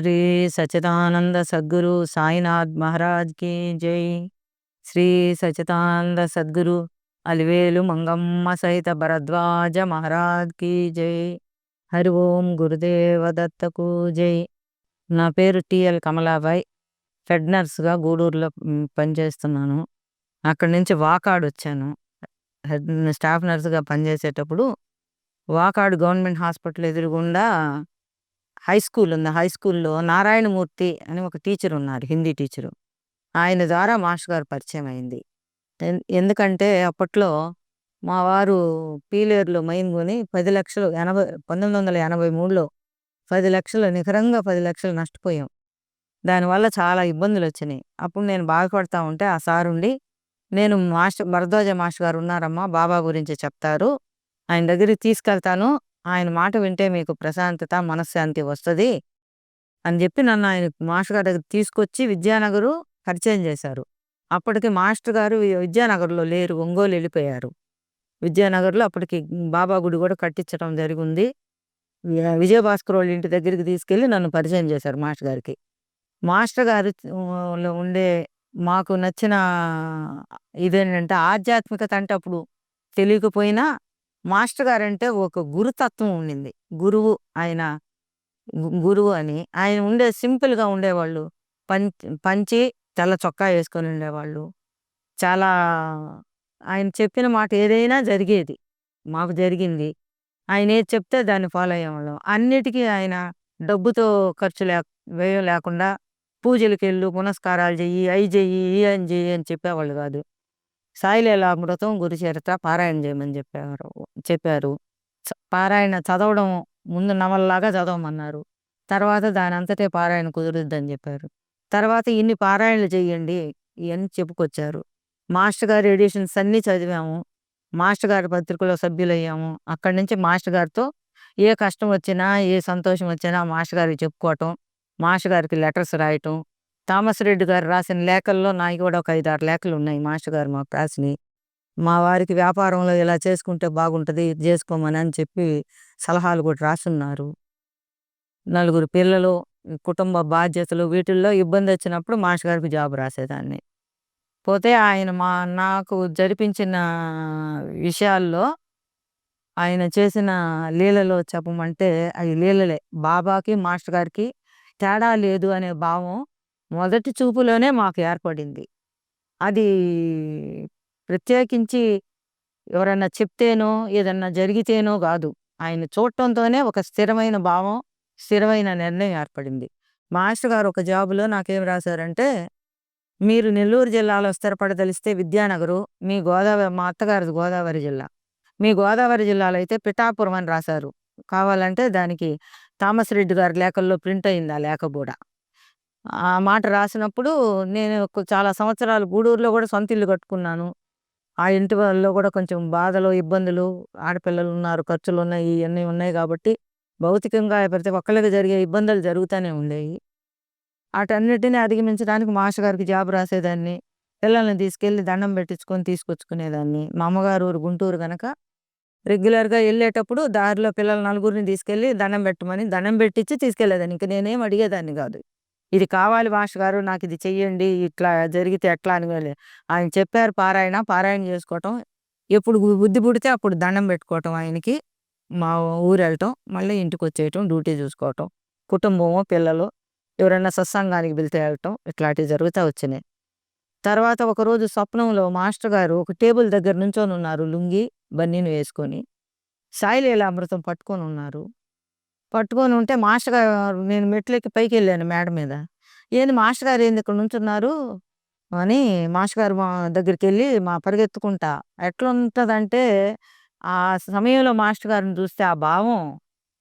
శ్రీ సచిదానంద సద్గురు సాయినాథ్ మహారాజ్కి జై. శ్రీ సచిదానంద సద్గురు అలివేలు మంగమ్మ సహిత భరద్వాజ మహారాజ్కి జై. హరి ఓం గురుదేవ దత్తకు జై. నా పేరు టిఎల్ కమలాబాయ్ ఫెడ్ నర్స్గా గూడూరులో పనిచేస్తున్నాను. అక్కడి నుంచి వాకాడు వచ్చాను. స్టాఫ్ నర్సుగా పనిచేసేటప్పుడు వాకాడు గవర్నమెంట్ హాస్పిటల్ ఎదురుగుండా హై స్కూల్ ఉంది. హై స్కూల్లో నారాయణమూర్తి అని ఒక టీచర్ ఉన్నారు. హిందీ టీచరు. ఆయన ద్వారా మాస్టర్ గారు పరిచయం అయింది. ఎన్- ఎందుకంటే అప్పట్లో మా వారు పీలేరులో మైన్ కొని పది లక్షలు ఎనభై పంతొమ్మిది వందల ఎనభై మూడులో పది లక్షలు నిఖరంగా పది లక్షలు నష్టపోయాం. దానివల్ల చాలా ఇబ్బందులు వచ్చినాయి. అప్పుడు నేను బాధపడతా ఉంటే ఆ సార్ ఉండి నేను మాస్టర్ భరద్వాజ మాస్టర్ గారు ఉన్నారమ్మా బాబా గురించి చెప్తారు. ఆయన దగ్గరికి తీసుకెళ్తాను. ఆయన మాట వింటే మీకు ప్రశాంతత మనశ్శాంతి వస్తుంది అని చెప్పి నన్ను ఆయన మాస్టర్ గారి దగ్గర తీసుకొచ్చి విద్యానగరు పరిచయం చేశారు. అప్పటికి మాస్టర్ గారు విద్యానగర్లో లేరు ఒంగోలు వెళ్ళిపోయారు. విద్యానగర్లో అప్పటికి బాబా గుడి కూడా కట్టించడం జరిగింది. విజయభాస్కర్ వాళ్ళ ఇంటి దగ్గరికి తీసుకెళ్ళి నన్ను పరిచయం చేశారు మాస్టర్ గారికి. మాస్టర్ గారు ఉండే మాకు నచ్చిన ఇదేంటంటే ఆధ్యాత్మికత అంటే అప్పుడు తెలియకపోయినా మాస్టర్ గారు అంటే ఒక గురుతత్వం ఉండింది. గురువు ఆయన గురువు అని. ఆయన ఉండే సింపుల్గా ఉండేవాళ్ళు. పంచి పంచి తెల్ల చొక్కా వేసుకొని ఉండేవాళ్ళు. చాలా ఆయన చెప్పిన మాట ఏదైనా జరిగేది. మాకు జరిగింది. ఆయన ఏది చెప్తే దాన్ని ఫాలో అయ్యేవాళ్ళం. అన్నిటికీ ఆయన డబ్బుతో ఖర్చు లే వ్యయం లేకుండా పూజలకు వెళ్ళు పునస్కారాలు చెయ్యి అవి చెయ్యి ఈ అని చెయ్యి అని చెప్పేవాళ్ళు కాదు. సాయిలీలామృతం గురు చరిత్ర పారాయణ చేయమని చెప్పారు. చెప్పారు. పారాయణ చదవడం ముందు నవల్లాగా చదవమన్నారు. తర్వాత దాని అంతటే పారాయణ కుదురుద్దని చెప్పారు. తర్వాత ఇన్ని పారాయణలు చేయండి ఇవన్నీ చెప్పుకొచ్చారు. మాస్టర్ గారి ఎడిషన్స్ అన్నీ చదివాము. మాస్టర్ గారి పత్రికలో సభ్యులయ్యాము. అక్కడి నుంచి మాస్టర్ గారితో ఏ కష్టం వచ్చినా ఏ సంతోషం వచ్చినా మాస్టర్ గారికి చెప్పుకోవటం మాస్టర్ గారికి లెటర్స్ రాయటం థామస్ రెడ్డి గారు రాసిన లేఖల్లో నాకు కూడా ఒక ఐదు ఆరు లేఖలు ఉన్నాయి. మాస్టర్ గారు మాకు రాసినవి మా వారికి వ్యాపారంలో ఇలా చేసుకుంటే బాగుంటుంది ఇది చేసుకోమని అని చెప్పి సలహాలు కూడా రాసున్నారు. నలుగురు పిల్లలు కుటుంబ బాధ్యతలు వీటిల్లో ఇబ్బంది వచ్చినప్పుడు మాస్టర్ గారికి జాబ్ రాసేదాన్ని. పోతే ఆయన మా నాకు జరిపించిన విషయాల్లో ఆయన చేసిన లీలలో చెప్పమంటే అవి లీలలే. బాబాకి మాస్టర్ గారికి తేడా లేదు అనే భావం మొదటి చూపులోనే మాకు ఏర్పడింది. అది ప్రత్యేకించి ఎవరన్నా చెప్తేనో ఏదన్నా జరిగితేనో కాదు. ఆయన చూడటంతోనే ఒక స్థిరమైన భావం స్థిరమైన నిర్ణయం ఏర్పడింది. మాస్టర్ గారు ఒక జాబులో నాకేం రాశారంటే మీరు నెల్లూరు జిల్లాలో స్థిరపడదలిస్తే విద్యానగరు మీ గోదావరి మా అత్తగారిది గోదావరి జిల్లా. మీ గోదావరి జిల్లాలో అయితే పిఠాపురం అని రాశారు. కావాలంటే దానికి థామస్ రెడ్డి గారి లేఖల్లో ప్రింట్ అయింది ఆ లేఖ కూడా. ఆ మాట రాసినప్పుడు నేను చాలా సంవత్సరాలు గూడూరులో కూడా సొంత ఇల్లు కట్టుకున్నాను. ఆ ఇంటి వాళ్ళలో కూడా కొంచెం బాధలు ఇబ్బందులు ఆడపిల్లలు ఉన్నారు ఖర్చులు ఉన్నాయి ఇవన్నీ ఉన్నాయి కాబట్టి భౌతికంగా ప్రతి ఒక్కళ్ళకి జరిగే ఇబ్బందులు జరుగుతూనే ఉండేవి. వాటన్నిటిని అధిగమించడానికి మాస్టర్ గారికి జాబ్ రాసేదాన్ని. పిల్లల్ని తీసుకెళ్ళి దండం పెట్టించుకొని తీసుకొచ్చుకునేదాన్ని. మా అమ్మగారు ఊరు గుంటూరు కనుక రెగ్యులర్గా వెళ్ళేటప్పుడు దారిలో పిల్లల నలుగురిని తీసుకెళ్ళి దండం పెట్టమని దండం పెట్టించి తీసుకెళ్ళేదాన్ని. ఇంక నేనేం అడిగేదాన్ని కాదు. ఇది కావాలి మాస్టర్ గారు నాకు ఇది చెయ్యండి ఇట్లా జరిగితే ఎట్లా అని ఆయన చెప్పారు పారాయణ పారాయణ చేసుకోవటం. ఎప్పుడు బుద్ధి పుడితే అప్పుడు దండం పెట్టుకోవటం ఆయనకి. మా ఊరు వెళ్ళటం మళ్ళీ ఇంటికి వచ్చేయటం డ్యూటీ చూసుకోవటం. కుటుంబము పిల్లలు ఎవరైనా సత్సంగానికి వెళ్తే వెళ్ళటం ఇట్లాంటివి జరుగుతూ వచ్చినాయి. తర్వాత ఒకరోజు స్వప్నంలో మాస్టర్ గారు ఒక టేబుల్ దగ్గర నుంచొని ఉన్నారు లుంగి బన్నీని వేసుకొని. సాయిలీల అమృతం పట్టుకొని ఉన్నారు. పట్టుకొని ఉంటే మాస్టర్ గారు నేను మెట్లెక్కి పైకి వెళ్ళాను మేడ మీద. ఏంది మాస్టర్ గారు ఏంది ఇక్కడ నుంచున్నారు? అని మాస్టర్ గారు మా దగ్గరికి వెళ్ళి మా పరిగెత్తుకుంటా. ఎట్లుంటుందంటే ఆ సమయంలో మాస్టర్ గారిని చూస్తే ఆ భావం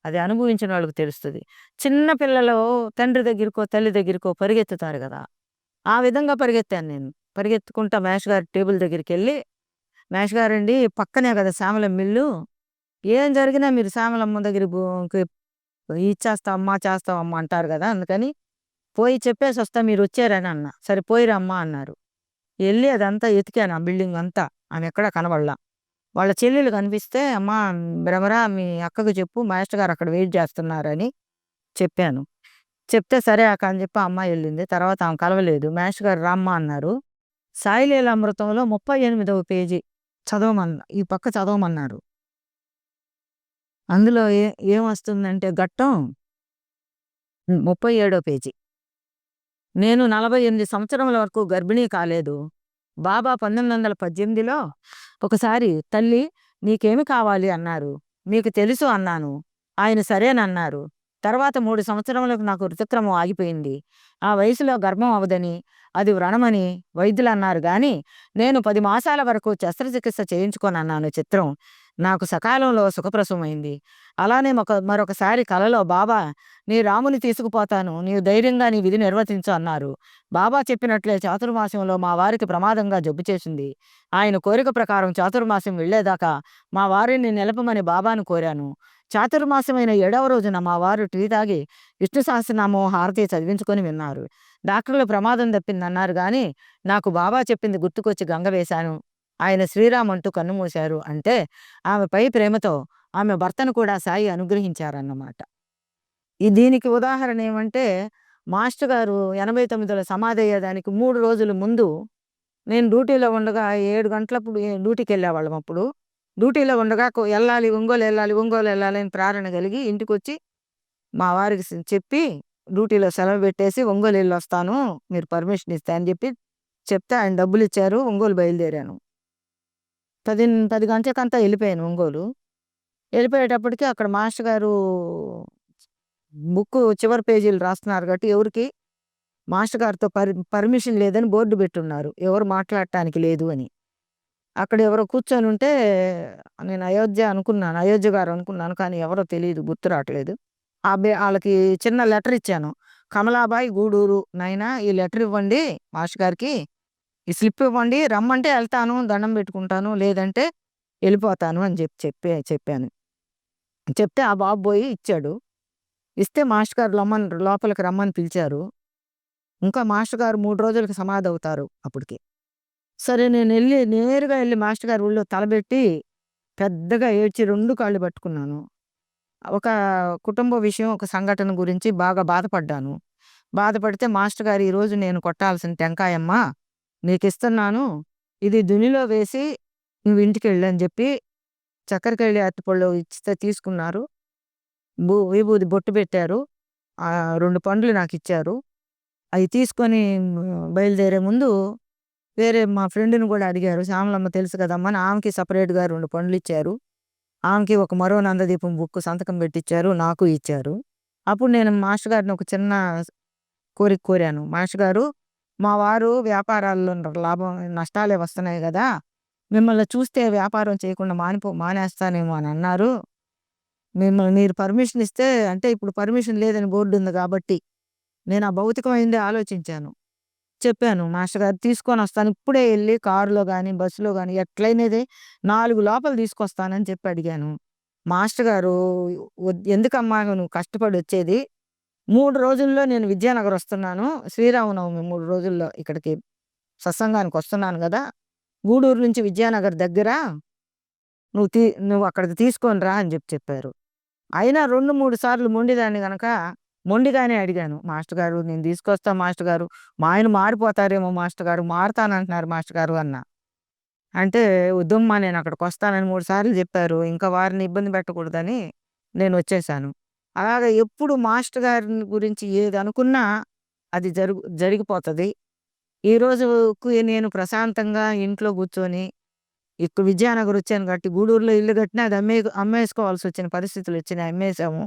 అది అనుభవించిన వాళ్ళకి తెలుస్తుంది. చిన్న పిల్లలు తండ్రి దగ్గరికో తల్లి దగ్గరికో పరిగెత్తుతారు కదా. ఆ విధంగా పరిగెత్తాను నేను. పరిగెత్తుకుంటా మేష్ గారి టేబుల్ దగ్గరికి వెళ్ళి మేష్ గారండి పక్కనే కదా శ్యామలం మిల్లు. ఏం జరిగినా మీరు శ్యామలమ్మ దగ్గర ఇచ్చేస్తావమ్మా అమ్మ అంటారు కదా! అందుకని పోయి చెప్పేసి వస్తా మీరు వచ్చారని అన్న సరే పోయిరమ్మా అన్నారు. వెళ్ళి అదంతా ఎతికాను ఆ బిల్డింగ్ అంతా. ఆమె ఎక్కడ కనబడలా. వాళ్ళ చెల్లెలు కనిపిస్తే అమ్మా భ్రమరా మీ అక్కకు చెప్పు మాస్టర్ గారు అక్కడ వెయిట్ చేస్తున్నారని చెప్పాను. చెప్తే సరే అక్క అని చెప్పి అమ్మ వెళ్ళింది. తర్వాత ఆమె కలవలేదు. మాస్టర్ గారు రామ్మ అన్నారు. సాయిలీల అమృతంలో ముప్పై ఎనిమిదవ పేజీ చదవమన్న ఈ పక్క చదవమన్నారు. అందులో ఏ ఏమొస్తుందంటే ఘట్టం ముప్పై ఏడో పేజీ. నేను నలభై ఎనిమిది సంవత్సరముల వరకు గర్భిణీ కాలేదు. బాబా పంతొమ్మిది వందల పద్దెనిమిదిలో ఒకసారి తల్లి నీకేమి కావాలి? అన్నారు. మీకు తెలుసు అన్నాను. ఆయన సరేనన్నారు. తర్వాత మూడు సంవత్సరములకు నాకు ఋతుక్రమం ఆగిపోయింది. ఆ వయసులో గర్భం అవదని అది వ్రణమని వైద్యులు అన్నారు. కానీ నేను పది మాసాల వరకు శస్త్రచికిత్స చేయించుకోనన్నాను చిత్రం. నాకు సకాలంలో సుఖప్రసవమైంది. అలానే ఒక మరొకసారి కలలో బాబా నీ రాముని తీసుకుపోతాను. నీవు ధైర్యంగా నీ విధి నిర్వర్తించు అన్నారు. బాబా చెప్పినట్లే చాతుర్మాసంలో మా వారికి ప్రమాదంగా జబ్బు చేసింది. ఆయన కోరిక ప్రకారం చాతుర్మాసం వెళ్ళేదాకా మా వారిని నిలపమని బాబాను కోరాను. చాతుర్మాసమైన ఏడవ రోజున మా వారు టీ తాగి విష్ణు సహస్రనామం హారతి చదివించుకొని విన్నారు. డాక్టర్లు ప్రమాదం తప్పిందన్నారు కానీ నాకు బాబా చెప్పింది గుర్తుకొచ్చి గంగ వేశాను. ఆయన శ్రీరామ్ అంటూ కన్నుమూశారు అంటే ఆమెపై ప్రేమతో ఆమె భర్తను కూడా సాయి అనుగ్రహించారన్నమాట. ఈ దీనికి ఉదాహరణ ఏమంటే మాస్టర్ గారు ఎనభై తొమ్మిదిలో సమాధి అయ్యేదానికి మూడు రోజుల ముందు నేను డ్యూటీలో ఉండగా ఏడు గంటలప్పుడు డ్యూటీకి వెళ్ళేవాళ్ళం అప్పుడు. డ్యూటీలో ఉండగా వెళ్ళాలి ఒంగోలు వెళ్ళాలి ఒంగోలు వెళ్ళాలి అని ప్రేరణ కలిగి ఇంటికి వచ్చి మా వారికి చెప్పి డ్యూటీలో సెలవు పెట్టేసి ఒంగోలు వెళ్ళి వస్తాను మీరు పర్మిషన్ ఇస్తా అని చెప్పి చెప్తే ఆయన డబ్బులు ఇచ్చారు ఒంగోలు బయలుదేరాను. పది పది గంటలకంతా వెళ్ళిపోయాను ఒంగోలు. వెళ్ళిపోయేటప్పటికి అక్కడ మాస్టర్ గారు బుక్ చివరి పేజీలు రాస్తున్నారు కాబట్టి ఎవరికి మాస్టర్ గారితో పర్ పర్మిషన్ లేదని బోర్డు పెట్టున్నారు. ఎవరు మాట్లాడటానికి లేదు అని. అక్కడ ఎవరో కూర్చొని ఉంటే నేను అయోధ్య అనుకున్నాను అయోధ్య గారు అనుకున్నాను కానీ ఎవరో తెలియదు గుర్తు రావట్లేదు. ఆ బే వాళ్ళకి చిన్న లెటర్ ఇచ్చాను. కమలాబాయి గూడూరు నైనా ఈ లెటర్ ఇవ్వండి మాస్టర్ గారికి. ఈ స్లిప్ ఇవ్వండి రమ్మంటే వెళ్తాను దండం పెట్టుకుంటాను లేదంటే వెళ్ళిపోతాను అని చెప్పి చెప్పే చెప్పాను. చెప్తే ఆ బాబు పోయి ఇచ్చాడు. ఇస్తే మాస్టర్ గారు రమ్మని లోపలికి రమ్మని పిలిచారు. ఇంకా మాస్టర్ గారు మూడు రోజులకి సమాధి అవుతారు అప్పటికి. సరే నేను వెళ్ళి నేరుగా వెళ్ళి మాస్టర్ గారి ఊళ్ళో తలబెట్టి పెద్దగా ఏడ్చి రెండు కాళ్ళు పట్టుకున్నాను. ఒక కుటుంబ విషయం ఒక సంఘటన గురించి బాగా బాధపడ్డాను. బాధపడితే మాస్టర్ గారు ఈరోజు నేను కొట్టాల్సిన టెంకాయమ్మ నీకు ఇస్తున్నాను ఇది దునిలో వేసి నువ్వు ఇంటికి వెళ్ళని చెప్పి చక్కెరకెళ్ళి అరటిపళ్ళు ఇస్తే తీసుకున్నారు. భూ విభూది బొట్టు పెట్టారు. రెండు పండ్లు నాకు ఇచ్చారు అవి తీసుకొని బయలుదేరే ముందు వేరే మా ఫ్రెండ్ని కూడా అడిగారు. శ్యామలమ్మ తెలుసు కదమ్మా? ఆమెకి సపరేట్గా రెండు పండ్లు ఇచ్చారు. ఆమెకి ఒక మరో నందదీపం బుక్ సంతకం పెట్టించారు నాకు ఇచ్చారు. అప్పుడు నేను మాస్టర్ గారిని ఒక చిన్న కోరిక కోరాను. మాస్టర్ గారు మా వారు వ్యాపారాల్లో లాభం నష్టాలే వస్తున్నాయి కదా మిమ్మల్ని చూస్తే వ్యాపారం చేయకుండా మానిపో మానేస్తానేమో అని అన్నారు. మిమ్మల్ని మీరు పర్మిషన్ ఇస్తే అంటే ఇప్పుడు పర్మిషన్ లేదని బోర్డు ఉంది కాబట్టి నేను ఆ భౌతికమైంది ఆలోచించాను. చెప్పాను మాస్టర్ గారు తీసుకొని వస్తాను ఇప్పుడే వెళ్ళి కారులో కానీ బస్సులో కానీ ఎట్లయినది నాలుగు లోపల తీసుకొస్తానని చెప్పి అడిగాను. మాస్టర్ గారు ఎందుకమ్మా నువ్వు కష్టపడి వచ్చేది? మూడు రోజుల్లో నేను విద్యానగర్ వస్తున్నాను. శ్రీరామనవమి మూడు రోజుల్లో ఇక్కడికి సత్సంగానికి వస్తున్నాను కదా! గూడూరు నుంచి విద్యానగర్ దగ్గర నువ్వు తీ నువ్వు అక్కడికి తీసుకొని రా అని చెప్పి చెప్పారు. అయినా రెండు మూడు సార్లు మొండిదాన్ని కనుక మొండిగానే అడిగాను. మాస్టర్ గారు నేను తీసుకొస్తా మాస్టర్ గారు. మా ఆయన మారిపోతారేమో మాస్టర్ గారు మారుతానంటున్నారు మాస్టర్ గారు అన్న. అంటే వద్దమ్మా నేను అక్కడికి వస్తానని మూడు సార్లు చెప్పారు. ఇంకా వారిని ఇబ్బంది పెట్టకూడదని నేను వచ్చేసాను. అలాగ ఎప్పుడు మాస్టర్ గారిని గురించి ఏది అనుకున్నా అది జరుగు జరిగిపోతుంది. ఈరోజుకు నేను ప్రశాంతంగా ఇంట్లో కూర్చొని ఇక్కడ విజయనగర్ వచ్చాను కాబట్టి గూడూరులో ఇల్లు కట్టినా అది అమ్మే అమ్మేసుకోవాల్సి వచ్చిన పరిస్థితులు వచ్చినాయి అమ్మేసాము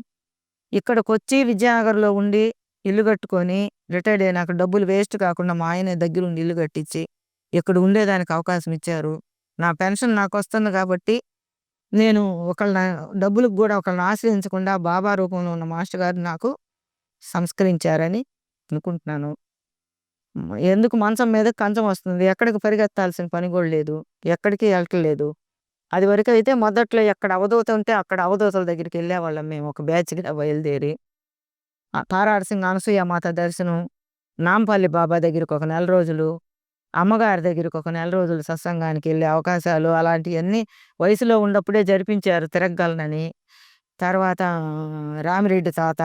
ఇక్కడికి వచ్చి విజయనగర్లో ఉండి ఇల్లు కట్టుకొని రిటైర్డ్ అయినాక డబ్బులు వేస్ట్ కాకుండా మా ఆయన దగ్గర ఉండి ఇల్లు కట్టించి ఇక్కడ ఉండేదానికి అవకాశం ఇచ్చారు. నా పెన్షన్ నాకు వస్తుంది కాబట్టి నేను ఒకళ్ళ డబ్బులకు కూడా ఒకళ్ళని ఆశ్రయించకుండా బాబా రూపంలో ఉన్న మాస్టర్ గారు నాకు సంస్కరించారని అనుకుంటున్నాను. ఎందుకు మంచం మీద కంచం వస్తుంది? ఎక్కడికి పరిగెత్తాల్సిన పని కూడా లేదు. ఎక్కడికి వెళ్ళట్లేదు అది వరకు అయితే మొదట్లో ఎక్కడ అవధూత ఉంటే అక్కడ అవధూతల దగ్గరికి వెళ్ళేవాళ్ళం మేము. ఒక బ్యాచ్గా బయలుదేరి. తారాడు సింగ్ అనసూయ మాత దర్శనం నాంపల్లి బాబా దగ్గరికి ఒక నెల రోజులు అమ్మగారి దగ్గరికి ఒక నెల రోజులు సత్సంగానికి వెళ్ళే అవకాశాలు అలాంటివన్నీ వయసులో ఉన్నప్పుడే జరిపించారు తిరగలనని తర్వాత రామిరెడ్డి తాత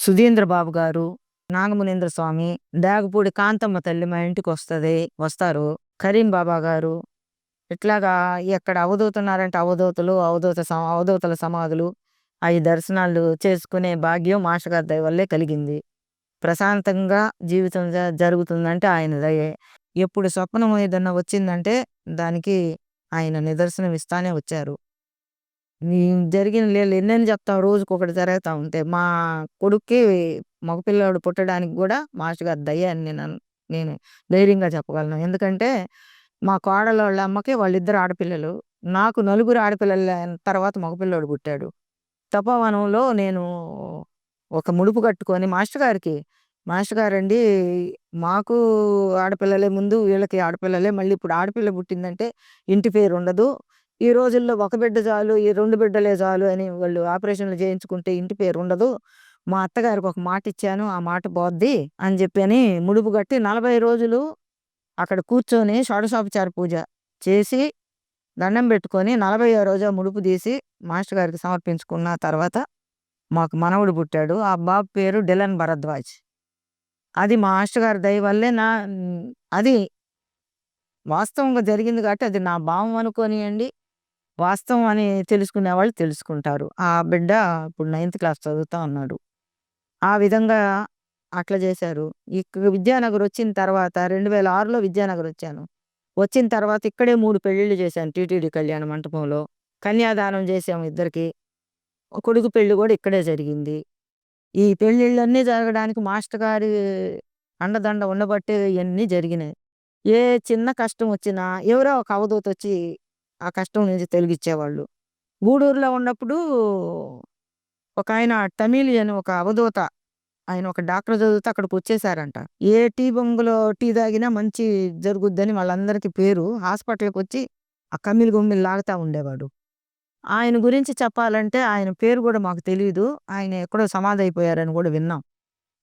సుధీంద్ర బాబు గారు నాగమునేంద్ర స్వామి దాగపూడి కాంతమ్మ తల్లి మా ఇంటికి వస్తుంది వస్తారు. కరీం బాబా గారు ఇట్లాగా ఎక్కడ అవధూతున్నారంటే అవధూతలు అవధూత అవధూతల సమాధులు అవి దర్శనాలు చేసుకునే భాగ్యం మాషగారి దయ వల్లే కలిగింది. ప్రశాంతంగా జీవితం జరుగుతుందంటే ఆయన దయే. ఎప్పుడు స్వప్నం ఏదన్నా వచ్చిందంటే దానికి ఆయన నిదర్శనం ఇస్తానే వచ్చారు. జరిగిన లేదు ఎన్నెన్ని చెప్తాం రోజుకి ఒకటి జరుగుతూ ఉంటే మా కొడుక్కి మగపిల్లాడు పుట్టడానికి కూడా మాస్టర్ గారు దయ్యాన్ని నేను నేను ధైర్యంగా చెప్పగలను. ఎందుకంటే మా కోడల వాళ్ళ అమ్మకి వాళ్ళిద్దరు ఆడపిల్లలు. నాకు నలుగురు ఆడపిల్లల తర్వాత మగపిల్లోడు పుట్టాడు. తపోవనంలో నేను ఒక ముడుపు కట్టుకొని మాస్టర్ గారికి మాస్టర్ గారండి మాకు ఆడపిల్లలే ముందు వీళ్ళకి ఆడపిల్లలే మళ్ళీ ఇప్పుడు ఆడపిల్ల పుట్టిందంటే ఇంటి పేరు ఉండదు. ఈ రోజుల్లో ఒక బిడ్డ చాలు ఈ రెండు బిడ్డలే చాలు అని వాళ్ళు ఆపరేషన్లు చేయించుకుంటే ఇంటి పేరు ఉండదు. మా అత్తగారికి ఒక మాట ఇచ్చాను ఆ మాట పోద్ది అని చెప్పి అని ముడుపు కట్టి నలభై రోజులు అక్కడ కూర్చొని షోడశోపచార పూజ చేసి దండం పెట్టుకొని నలభై రోజు ముడుపు తీసి మాస్టర్ గారికి సమర్పించుకున్న తర్వాత మాకు మనవడు పుట్టాడు. ఆ బాబు పేరు డిలన్ భరద్వాజ్. అది మా మాస్టర్ గారి దయ వల్లే నా అది వాస్తవంగా జరిగింది కాబట్టి అది నా భావం అనుకోనియండి. వాస్తవం అని తెలుసుకునే వాళ్ళు తెలుసుకుంటారు. ఆ బిడ్డ ఇప్పుడు నైన్త్ క్లాస్ చదువుతా ఉన్నాడు. ఆ విధంగా అట్లా చేశారు. ఇక్కడ విద్యానగర్ వచ్చిన తర్వాత రెండు వేల ఆరులో విద్యానగర్ వచ్చాను. వచ్చిన తర్వాత ఇక్కడే మూడు పెళ్ళిళ్ళు చేశాను టీటీడీ కళ్యాణ మంటపంలో. కన్యాదానం చేసాము ఇద్దరికి. కొడుకు పెళ్ళి కూడా ఇక్కడే జరిగింది. ఈ పెళ్ళిళ్ళన్నీ జరగడానికి మాస్టర్ గారి అండదండ ఉండబట్టే ఇవన్నీ జరిగినాయి. ఏ చిన్న కష్టం వచ్చినా ఎవరో ఒక అవధూత వచ్చి ఆ కష్టం నుంచి తొలగిచ్చేవాళ్ళు గూడూరులో ఉన్నప్పుడు ఒక ఆయన తమిళియన్ ఒక అవధూత ఆయన ఒక డాక్టర్ చదివితే అక్కడికి వచ్చేసారంట. ఏ టీ బొంగులో టీ తాగినా మంచి జరుగుద్దని వాళ్ళందరికీ పేరు. హాస్పిటల్కి వచ్చి ఆ కమ్మిలి గుమ్మిలు లాగుతూ ఉండేవాడు. ఆయన గురించి చెప్పాలంటే ఆయన పేరు కూడా మాకు తెలియదు ఆయన ఎక్కడో సమాధి అయిపోయారని కూడా విన్నాం.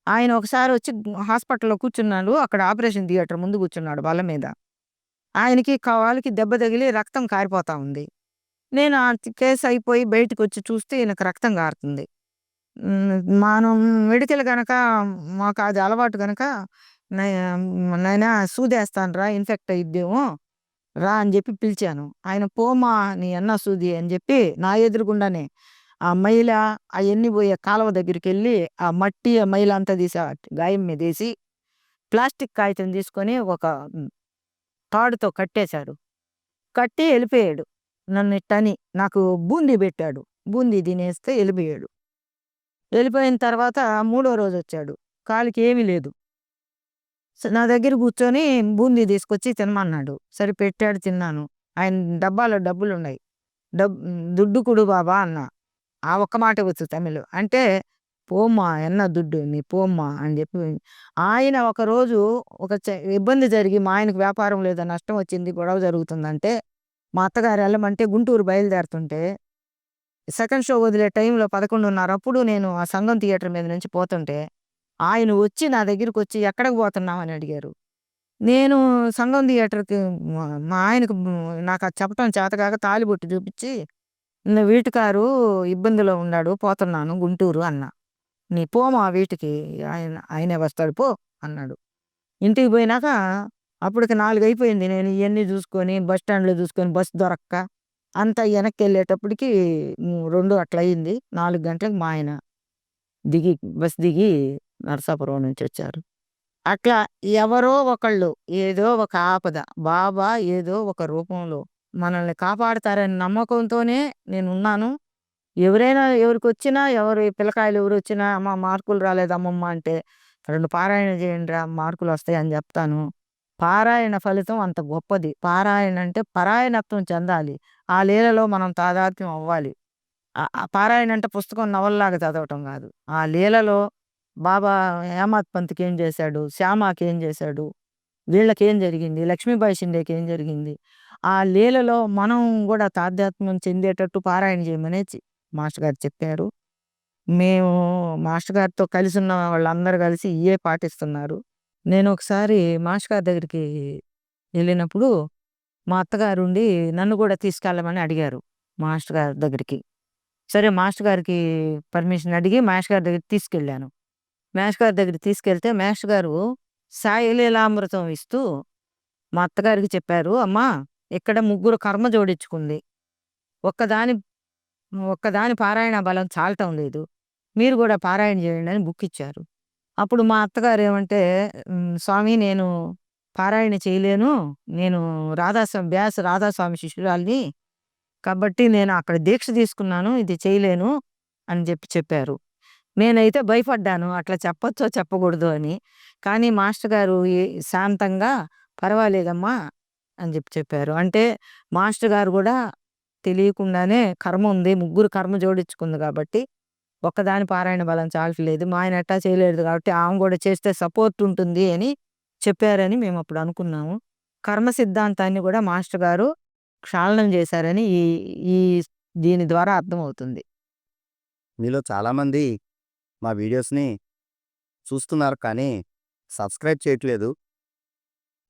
ఆయన ఒకసారి వచ్చి హాస్పిటల్లో కూర్చున్నాడు. అక్కడ ఆపరేషన్ థియేటర్ ముందు కూర్చున్నాడు బల మీద. ఆయనకి కావాలకి దెబ్బ తగిలి రక్తం కారిపోతా ఉంది. నేను ఆ కేసు అయిపోయి బయటకు వచ్చి చూస్తే ఈయనకు రక్తం కారుతుంది మనం మెడికల్ కనుక మాకు అది అలవాటు కనుక నైనా సూదేస్తాను రా ఇన్ఫెక్ట్ అయిద్దేమో రా అని చెప్పి పిలిచాను. ఆయన పోమా నీ అన్న సూది అని చెప్పి నా ఎదురుగుండానే ఆ మైల అవన్నీ పోయే కాలువ దగ్గరికి వెళ్ళి ఆ మట్టి ఆ మైల అంతా తీసి గాయం మీద వేసి ప్లాస్టిక్ కాగితం తీసుకొని ఒక తాడుతో కట్టేశాడు. కట్టి వెళ్ళిపోయాడు. నన్ను ఇట్టని నాకు బూందీ పెట్టాడు. బూందీ తినేస్తే వెళ్ళిపోయాడు. వెళ్ళిపోయిన తర్వాత మూడో రోజు వచ్చాడు. కాలికి ఏమీ లేదు. నా దగ్గర కూర్చొని బూందీ తీసుకొచ్చి తినమన్నాడు. సరే పెట్టాడు తిన్నాను. ఆయన డబ్బాలో డబ్బులు ఉన్నాయి డబ్ దుడ్డు కుడు బాబా అన్న. ఆ ఒక్క మాట వచ్చు తమిళ్. అంటే పోమ్మా ఎన్న దుడ్డు నీ పోమ్మా అని చెప్పి ఆయన ఒకరోజు ఒక ఇబ్బంది జరిగి మా ఆయనకు వ్యాపారం లేదా నష్టం వచ్చింది గొడవ జరుగుతుందంటే మా అత్తగారు వెళ్ళమంటే గుంటూరు బయలుదేరుతుంటే సెకండ్ షో వదిలే టైంలో పదకొండున్నర అప్పుడు నేను ఆ సంఘం థియేటర్ మీద నుంచి పోతుంటే ఆయన వచ్చి నా దగ్గరికి వచ్చి ఎక్కడికి పోతున్నావు అని అడిగారు. నేను సంఘం థియేటర్కి మా ఆయనకు నాకు అది చెప్పడం చేతకాక తాలిబొట్టు చూపించి వీటికారు ఇబ్బందిలో ఉన్నాడు పోతున్నాను గుంటూరు అన్న. నీ పోమా వీటికి ఆయన ఆయనే వస్తాడు పో అన్నాడు. ఇంటికి పోయినాక అప్పటికి నాలుగు అయిపోయింది. నేను ఇవన్నీ చూసుకొని బస్ స్టాండ్లో చూసుకొని బస్సు దొరక్క. అంతా వెనక్కి వెళ్ళేటప్పటికి రెండు అట్లా అయింది నాలుగు గంటలకు మా ఆయన దిగి బస్ దిగి నరసాపురం నుంచి వచ్చారు. అట్లా ఎవరో ఒకళ్ళు ఏదో ఒక ఆపద బాబా ఏదో ఒక రూపంలో మనల్ని కాపాడతారని నమ్మకంతోనే నేను ఉన్నాను ఎవరైనా ఎవరికి వచ్చినా ఎవరు పిల్లకాయలు ఎవరు వచ్చినా అమ్మ మార్కులు రాలేదు అమ్మమ్మ అంటే రెండు పారాయణ చేయండి రా మార్కులు వస్తాయి అని చెప్తాను. పారాయణ ఫలితం అంత గొప్పది. పారాయణ అంటే పరాయణత్వం చెందాలి. ఆ లీలలో మనం తాదాత్మ్యం అవ్వాలి. పారాయణ అంటే పుస్తకం నవల్లాగా చదవటం కాదు. ఆ లీలలో బాబా హేమాత్ పంత్కి ఏం చేశాడు? శ్యామాకి ఏం చేశాడు? వీళ్ళకి ఏం జరిగింది? లక్ష్మీబాయి షిండేకి ఏం జరిగింది? ఆ లీలలో మనం కూడా తాధ్యాత్మ్యం చెందేటట్టు పారాయణ చేయమనే మాస్టర్ గారు చెప్పారు. మేము మాస్టర్ గారితో కలిసి ఉన్న వాళ్ళందరూ కలిసి ఇయే పాటిస్తున్నారు. నేను ఒకసారి మాస్టర్ గారి దగ్గరికి వెళ్ళినప్పుడు మా అత్తగారు ఉండి నన్ను కూడా తీసుకెళ్ళమని అడిగారు మాస్టర్ గారి దగ్గరికి. సరే మాస్టర్ గారికి పర్మిషన్ అడిగి మాస్టర్ గారి దగ్గరికి తీసుకెళ్ళాను. మేష్ గారి దగ్గర తీసుకెళ్తే మేష్ గారు సాయిలీలామృతం ఇస్తూ మా అత్తగారికి చెప్పారు అమ్మా ఇక్కడ ముగ్గురు కర్మ జోడించుకుంది. ఒక్కదాని ఒక్కదాని పారాయణ బలం చాలటం లేదు. మీరు కూడా పారాయణ చేయండి అని బుక్ ఇచ్చారు. అప్పుడు మా అత్తగారు ఏమంటే స్వామి నేను పారాయణ చేయలేను. నేను రాధాస్వామి వ్యాస రాధాస్వామి శిష్యురాల్ని. కాబట్టి నేను అక్కడ దీక్ష తీసుకున్నాను ఇది చేయలేను అని చెప్పి చెప్పారు. నేనైతే భయపడ్డాను. అట్లా చెప్పొచ్చో చెప్పకూడదు అని. కానీ మాస్టర్ గారు శాంతంగా పర్వాలేదమ్మా అని చెప్పి చెప్పారు. అంటే మాస్టర్ గారు కూడా తెలియకుండానే కర్మ ఉంది. ముగ్గురు కర్మ జోడించుకుంది కాబట్టి ఒక్కదాని పారాయణ బలం చాలట్లేదు. మా ఆయన ఎట్టా చేయలేదు కాబట్టి ఆమె కూడా చేస్తే సపోర్ట్ ఉంటుంది అని చెప్పారని మేము అప్పుడు అనుకున్నాము. కర్మ సిద్ధాంతాన్ని కూడా మాస్టర్ గారు క్షాళనం చేశారని ఈ ఈ దీని ద్వారా అర్థమవుతుంది. మీలో చాలామంది మా వీడియోస్ని చూస్తున్నారు కానీ సబ్స్క్రైబ్ చేయట్లేదు.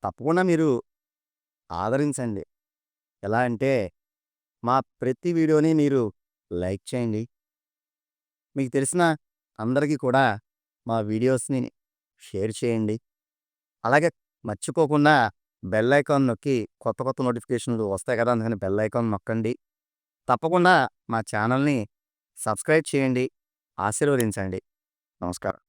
తప్పకుండా మీరు ఆదరించండి. ఎలా అంటే మా ప్రతి వీడియోని మీరు లైక్ చేయండి. మీకు తెలిసిన అందరికీ కూడా మా వీడియోస్ని షేర్ చేయండి. అలాగే మర్చిపోకుండా బెల్ ఐకాన్ నొక్కి కొత్త కొత్త నోటిఫికేషన్లు వస్తాయి కదా అందుకని బెల్ ఐకాన్ నొక్కండి. తప్పకుండా మా ఛానల్ని సబ్స్క్రైబ్ చేయండి. ఆశీర్వదించండి. నమస్కారం.